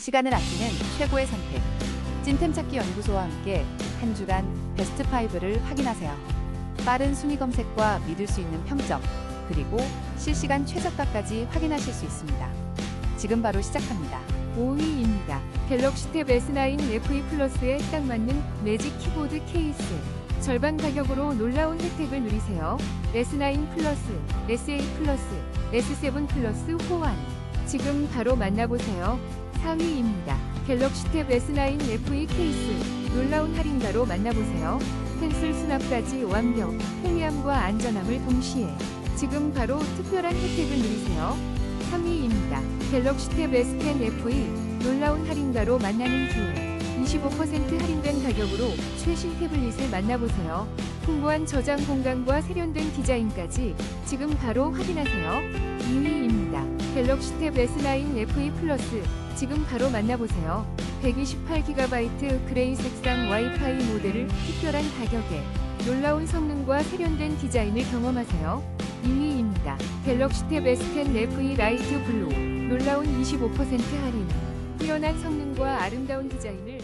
시간을 아끼는 최고의 선택. 찐템 찾기 연구소와 함께 한 주간 베스트 5를 확인하세요. 빠른 순위 검색과 믿을 수 있는 평점, 그리고 실시간 최저가까지 확인하실 수 있습니다. 지금 바로 시작합니다. 5위입니다. 갤럭시 탭 S9 FE 플러스에 딱 맞는 매직 키보드 케이스. 절반 가격으로 놀라운 혜택을 누리세요. S9 플러스, SA 플러스, S7 플러스 호환. 지금 바로 만나보세요. 4위입니다. 갤럭시 탭 S9 FE 케이스. 놀라운 할인가로 만나보세요. 펜슬 수납까지 완벽, 편리함과 안전함을 동시에. 지금 바로 특별한 혜택을 누리세요. 3위입니다. 갤럭시 탭 S10 FE 놀라운 할인가로 만나는 기회. 25% 할인된 가격으로 최신 태블릿을 만나보세요. 풍부한 저장 공간과 세련된 디자인까지 지금 바로 확인하세요. 2위입니다. 갤럭시 탭 S9 FE 플러스 지금 바로 만나보세요. 128GB 그레이 색상 와이파이 모델을 특별한 가격에 놀라운 성능과 세련된 디자인을 경험하세요. 2위입니다. 갤럭시 탭 S10 FE 라이트 블루 놀라운 25% 할인 뛰어난 성능과 아름다운 디자인을